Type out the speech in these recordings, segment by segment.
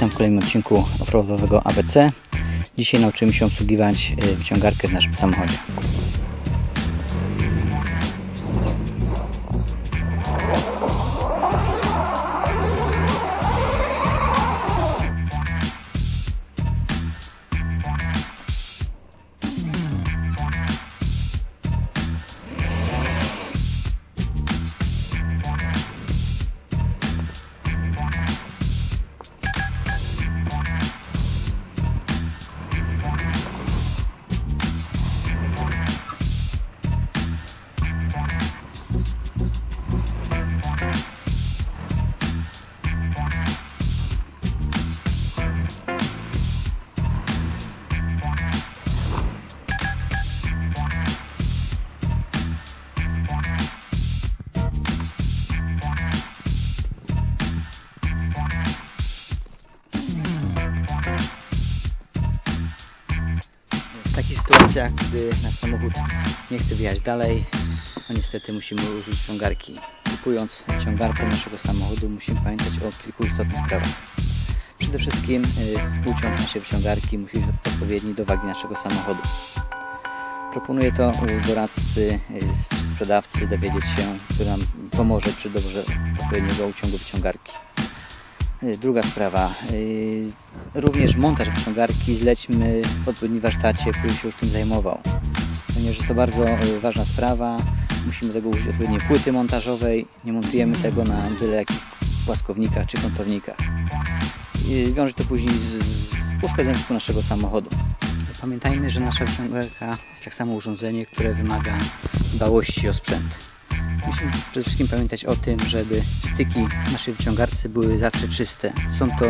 Witam w kolejnym odcinku offroadowego ABC. Dzisiaj nauczymy się obsługiwać y, wyciągarkę w naszym samochodzie. Sytuacjach, gdy nasz samochód nie chce wyjechać dalej, no niestety musimy użyć ciągarki. Kupując ciągarkę naszego samochodu musimy pamiętać o kilku istotnych sprawach. Przede wszystkim y, uciąg naszej wyciągarki musi być odpowiedni do wagi naszego samochodu. Proponuję to doradcy y, czy sprzedawcy dowiedzieć się, który nam pomoże przy doborze odpowiedniego uciągu wyciągarki. Y, Druga sprawa. y, Również montaż wyciągarki zlećmy w odpowiednim warsztacie, który się już tym zajmował. Ponieważ jest to bardzo y, ważna sprawa. Musimy tego użyć odpowiedniej płyty montażowej. Nie montujemy tego na byle jakich płaskownikach czy kątownikach. I wiąże to później z, z uszkodzeniem naszego samochodu. Pamiętajmy, że nasza wyciągarka jest tak samo urządzenie, które wymaga dbałości o sprzęt. Musimy przede wszystkim pamiętać o tym, żeby styki naszej wyciągarce były zawsze czyste. Są to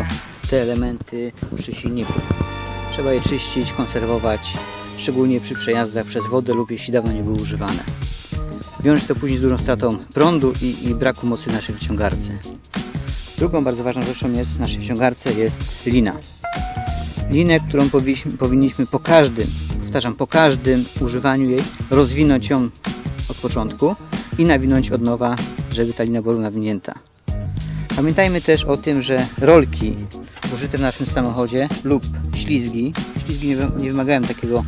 te elementy przy silniku. Trzeba je czyścić, konserwować, szczególnie przy przejazdach przez wodę lub jeśli dawno nie były używane. Wiąże to później z dużą stratą prądu i, i braku mocy w naszej wyciągarce. Drugą bardzo ważną rzeczą jest w naszej wyciągarce jest lina. Linę, którą powinniśmy, powinniśmy po każdym, powtarzam, po każdym używaniu jej rozwinąć ją od początku i nawinąć od nowa, żeby ta lina była nawinięta. Pamiętajmy też o tym, że rolki użyte w naszym samochodzie lub ślizgi, ślizgi nie, wy- nie wymagają takiego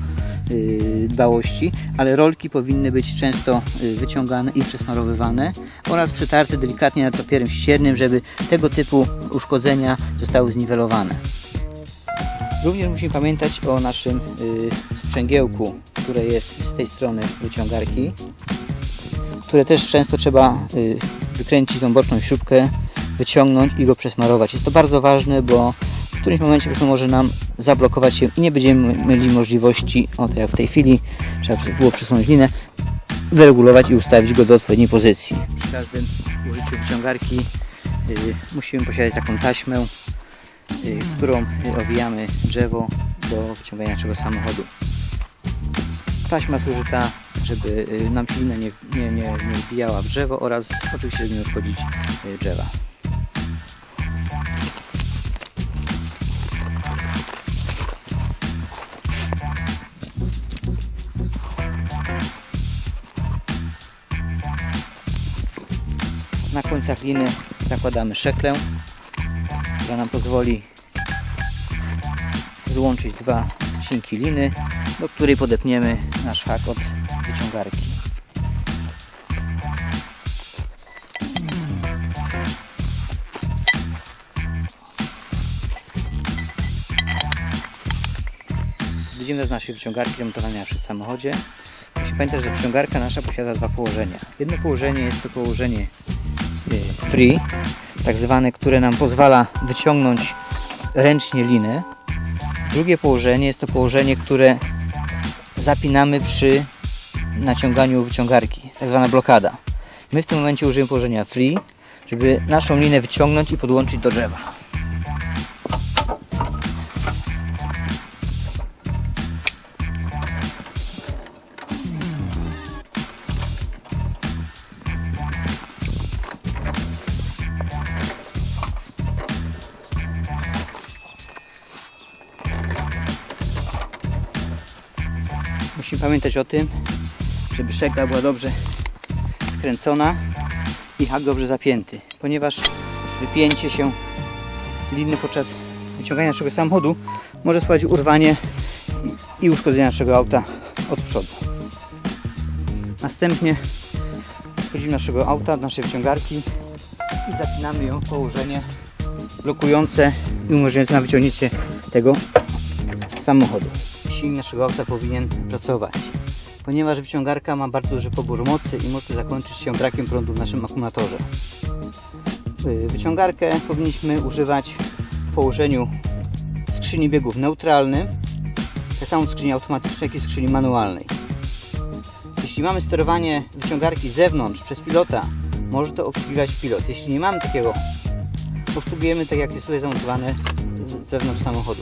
yy, dbałości, ale rolki powinny być często yy, wyciągane i przesmarowywane oraz przytarte delikatnie nad papierem ściernym, żeby tego typu uszkodzenia zostały zniwelowane. Również musimy pamiętać o naszym yy, sprzęgiełku, które jest z tej strony wyciągarki które też często trzeba y, wykręcić tą boczną śrubkę, wyciągnąć i go przesmarować. Jest to bardzo ważne, bo w którymś momencie może nam zablokować się i nie będziemy mieli możliwości, o tak jak w tej chwili, trzeba było przesunąć linę, wyregulować i ustawić go do odpowiedniej pozycji. Przy każdym użyciu wyciągarki y, musimy posiadać taką taśmę, y, którą owijamy drzewo do wyciągania naszego samochodu. Taśma służy ta, żeby y, nam się lina nie, nie, nie, nie wbijała w drzewo oraz oczywiście nie uszkodzić y, drzewa. Na końcach liny zakładamy szeklę, która nam pozwoli złączyć dwa odcinki liny, do której podepniemy nasz hak od wyciągarki. Widzimy z naszej wyciągarki zamontowania przy samochodzie. Musimy pamiętać, że wyciągarka nasza posiada dwa położenia. Jedno położenie jest to położenie y, free, tak zwane, które nam pozwala wyciągnąć ręcznie linę. Drugie położenie jest to położenie, które zapinamy przy naciąganiu wyciągarki, tak zwana blokada. My w tym momencie użyjemy położenia free, żeby naszą linę wyciągnąć i podłączyć do drzewa. Musimy pamiętać o tym, żeby szekla była dobrze skręcona i hak dobrze zapięty, ponieważ wypięcie się liny podczas wyciągania naszego samochodu może spowodować urwanie i uszkodzenie naszego auta od przodu. Następnie wchodzimy naszego auta, do naszej wyciągarki i zapinamy ją w położenie blokujące i umożliwiające nam wyciągnięcie tego samochodu. Silnik naszego auta powinien pracować, ponieważ wyciągarka ma bardzo duży pobór mocy i może zakończyć się brakiem prądu w naszym akumulatorze. Y, Wyciągarkę powinniśmy używać w położeniu skrzyni biegów neutralnym, tak samo skrzyni automatycznej, jak i skrzyni manualnej. Jeśli mamy sterowanie wyciągarki z zewnątrz przez pilota, może to obsługiwać pilot. Jeśli nie mamy takiego, obsługujemy tak jak jest tutaj zamontowane z zewnątrz samochodu.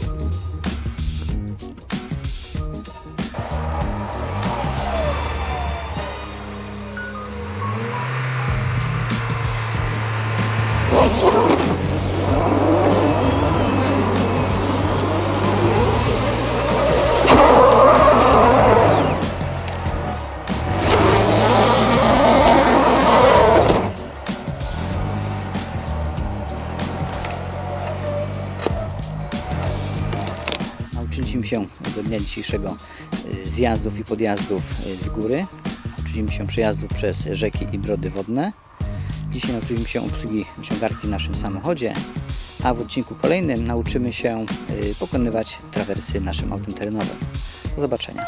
Nauczyliśmy się do dnia dzisiejszego y, zjazdów i podjazdów y, z góry. Nauczyliśmy się przejazdów przez rzeki i brody wodne. Dzisiaj nauczyliśmy się obsługi wyciągarki w naszym samochodzie, a w odcinku kolejnym nauczymy się y, pokonywać trawersy naszym autem terenowym. Do zobaczenia.